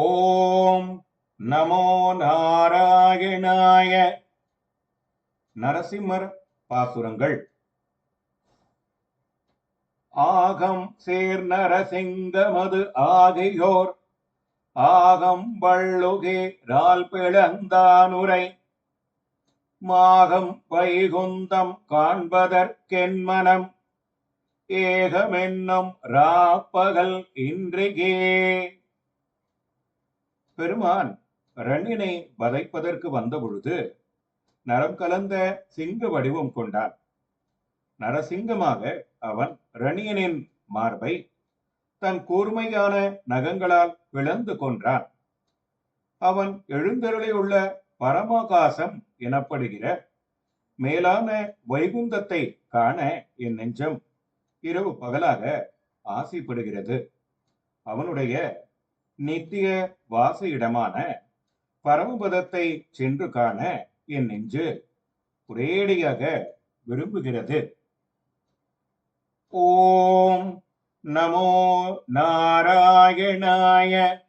ஓம் நமோ நாராயணாய நரசிம்மர் பாசுரங்கள். ஆகம் சேர் நரசிங்கமது ஆகியோர் ஆகம் வள்ளுகே ரால் பிளந்தானுரை மாகம் வைகுந்தம் காண்பதற்கென்மனம் ஏகமென்னும் ராப்பகல் இன்றிகே. பெருமான் ரணினை வதைப்பதற்கு வந்தபொழுது நரம் கலந்த சிங்க வடிவம் கொண்டான். நரசிங்கமாக அவன் ரணியனின் மார்பை தன் கூர்மையான நகங்களால் பிளந்து கொன்றான். அவன் எழுந்தருளியுள்ள பரமாகாசம் எனப்படுகிற மேலான வைகுந்தத்தை காண என் நெஞ்சம் இரவு பகலாக ஆசைப்படுகிறது. அவனுடைய நித்திய வாச இடமான பரமபதத்தை சென்று காண என் நெஞ்சு ஒரேடியாக விரும்புகிறது. ஓம் நமோ நாராயணாய